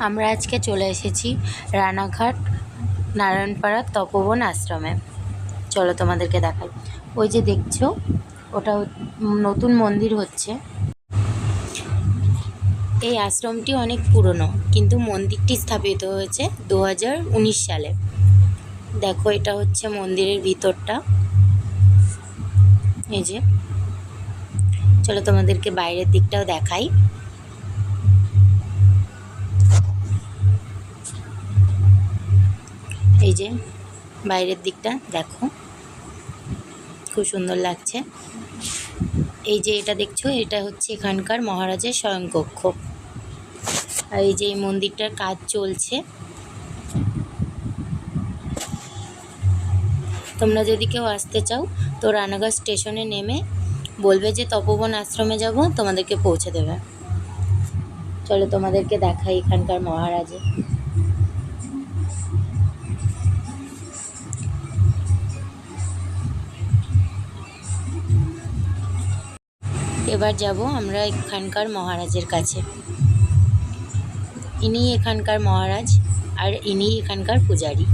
আমরা আজকে চলে এসেছি রানাঘাট, নারায়ণপাড়া তপবন আশ্রমে। চলো তোমাদেরকে দেখাই। ওই যে দেখছ, ওটা নতুন মন্দির হচ্ছে। এই আশ্রমটি অনেক পুরনো, কিন্তু মন্দিরটি স্থাপিত হয়েছে দু হাজার উনিশ সালে। দেখো, এটা হচ্ছে মন্দিরের ভিতরটা। এই যে। চলো তোমাদেরকে বাইরের দিকটাও দেখাই। এই যে বাইরের দিকটা, দেখো। খুব সুন্দর লাগছে। এই যে এটা দেখছ, এটা হচ্ছে এখানকার মহারাজের শয়নকক্ষ আর এই যে এই মন্দিরটার কাজ চলছে। তোমরা যদি কেউ আসতে চাও, তো রানাঘাট স্টেশনে নেমে বলবে যে তপবন আশ্রমে যাব, তোমাদেরকে পৌঁছে দেবে। চলো তোমাদেরকে দেখাই এখানকার মহারাজের। এবার যাব আমরা এখানকার মহারাজের কাছে। ইনি এখানকার মহারাজ আর ইনি এখানকার পূজারী।